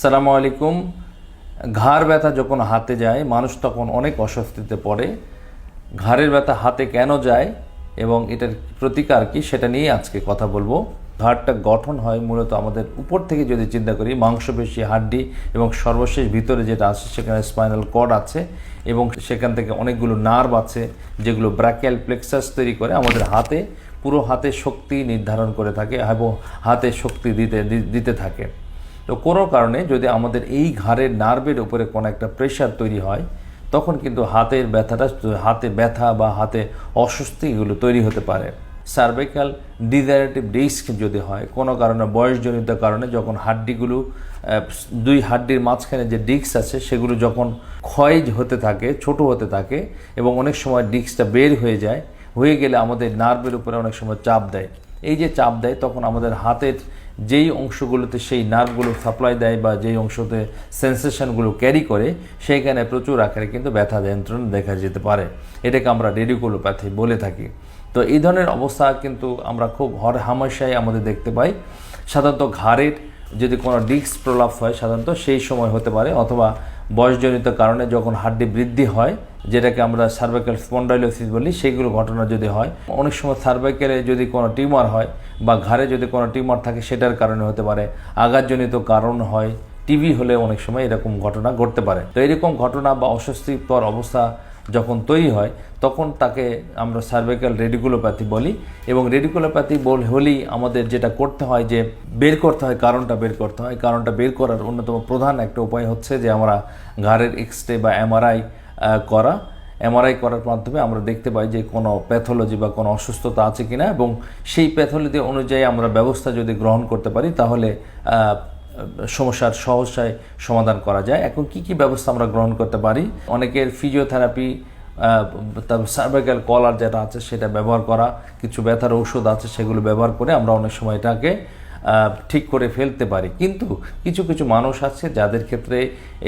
সালামু আলাইকুম। ঘাড় ব্যথা যখন হাতে যায়, মানুষ তখন অনেক অস্বস্তিতে পড়ে। ঘাড়ের ব্যথা হাতে কেন যায় এবং এটার প্রতিকার কি সেটা নিয়ে আজকে কথা বলব। ঘাড়টা গঠন হয় মূলত আমাদের উপর থেকে যদি চিন্তা করি, মাংসপেশি, হাড্ডি এবং সর্বশেষ ভিতরে যেটা আছে, সেখানে স্পাইনাল কর্ড আছে এবং সেখান থেকে অনেকগুলো নার্ভ আছে, যেগুলো ব্র্যাকেল প্লেক্সাস তৈরি করে আমাদের হাতে, পুরো হাতে শক্তি নির্ধারণ করে থাকে এবং হাতে শক্তি দিতে দিতে থাকে। তো কোনো কারণে যদি আমাদের এই ঘাড়ের নার্ভের উপরে কোনো একটা প্রেশার তৈরি হয়, তখন কিন্তু হাতের ব্যথাটা, হাতে ব্যথা বা হাতে অস্বস্তি এগুলো তৈরি হতে পারে। সার্ভাইকাল ডিজারেটিভ ডিস্ক যদি হয়, কোনো কারণে, বয়সজনিত কারণে যখন হাড্ডিগুলো দুই হাড্ডির মাঝখানে যে ডিস্ক আছে, সেগুলো যখন ক্ষয় হতে থাকে, ছোট হতে থাকে এবং অনেক সময় ডিস্কটা বের হয়ে যায়, হয়ে গেলে আমাদের নার্ভের উপরে অনেক সময় চাপ দেয়। এই যে চাপ দেয়, তখন আমাদের হাতের যেই অংশগুলোতে সেই নার্ভগুলো সাপ্লাই দেয় বা যেই অংশতে সেন্সেশনগুলো ক্যারি করে, সেইখানে প্রচুর আকারে কিন্তু ব্যথা নিয়ন্ত্রণ দেখা যেতে পারে। এটাকে আমরা রেডিকোলোপ্যাথি বলে থাকি। তো এই ধরনের অবস্থা কিন্তু আমরা খুব হর হামেশাই আমাদের দেখতে পাই। সাধারণত ঘাড়ের যদি কোনো ডিস্ক প্রলাপ হয়, সাধারণত সেই সময় হতে পারে, অথবা বয়সজনিত কারণে যখন হাড্ডি বৃদ্ধি হয়, যেটাকে আমরা সার্ভাইকাল স্পন্ডাইলোসিস বলি, সেইগুলো ঘটনা যদি হয়, অনেক সময় সার্ভাইকেলে যদি কোনো টিউমার হয় বা ঘাড়ে যদি কোনো টিউমার থাকে, সেটার কারণে হতে পারে আঘাতজনিত কারণ হয়। টিভি হলে অনেক সময় এরকম ঘটনা ঘটতে পারে। তো এরকম ঘটনা বা অস্বস্তিকর অবস্থা যখন তৈরি হয়, তখন তাকে আমরা সার্ভাইকাল রেডিকুলোপ্যাথি বলি এবং রেডিকুলোপ্যাথি বল হলেই আমাদের যেটা করতে হয় যে বের করতে হয়, কারণটা বের করতে হয়। কারণটা বের করার অন্যতম প্রধান একটা উপায় হচ্ছে যে আমরা ঘাড়ের এক্স রে বা এমআরআই করা। এমআরআই করার মাধ্যমে আমরা দেখতে পাই যে কোনো প্যাথোলজি বা কোনো অসুস্থতা আছে কিনা এবং সেই প্যাথোলজি অনুযায়ী আমরা ব্যবস্থা যদি গ্রহণ করতে পারি, তাহলে সমস্যার সহসায় সমাধান করা যায়। এখন কি কি ব্যবস্থা আমরা গ্রহণ করতে পারি? অনেকের ফিজিওথেরাপি তারপর সার্ভাইকাল কলার যেটা আছে সেটা ব্যবহার করা, কিছু ব্যথার ঔষধ আছে সেগুলো ব্যবহার করে আমরা অনেক সময় এটাকে ঠিক করে ফেলতে পারি। কিন্তু কিছু কিছু মানুষ আছে যাদের ক্ষেত্রে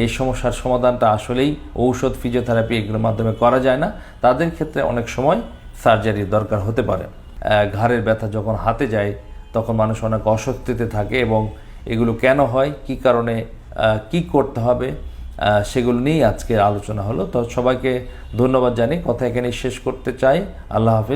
এই সমস্যার সমাধানটা আসলেই ঔষধ ফিজিওথেরাপি এগুলোর মাধ্যমে করা যায় না। তাদের ক্ষেত্রে অনেক সময় সার্জারির দরকার হতে পারে। ঘাড়ের ব্যথা যখন হাতে যায়, তখন মানুষ অনেক অস্বস্তিতে থাকে এবং এগুলো কেন হয়, কি কারণে কি করতে হবে সেগুলো নিয়েই আজকের আলোচনা হলো। তো সবাইকে ধন্যবাদ জানি কথা এখানে শেষ করতে চাই। আল্লাহ হাফিজ।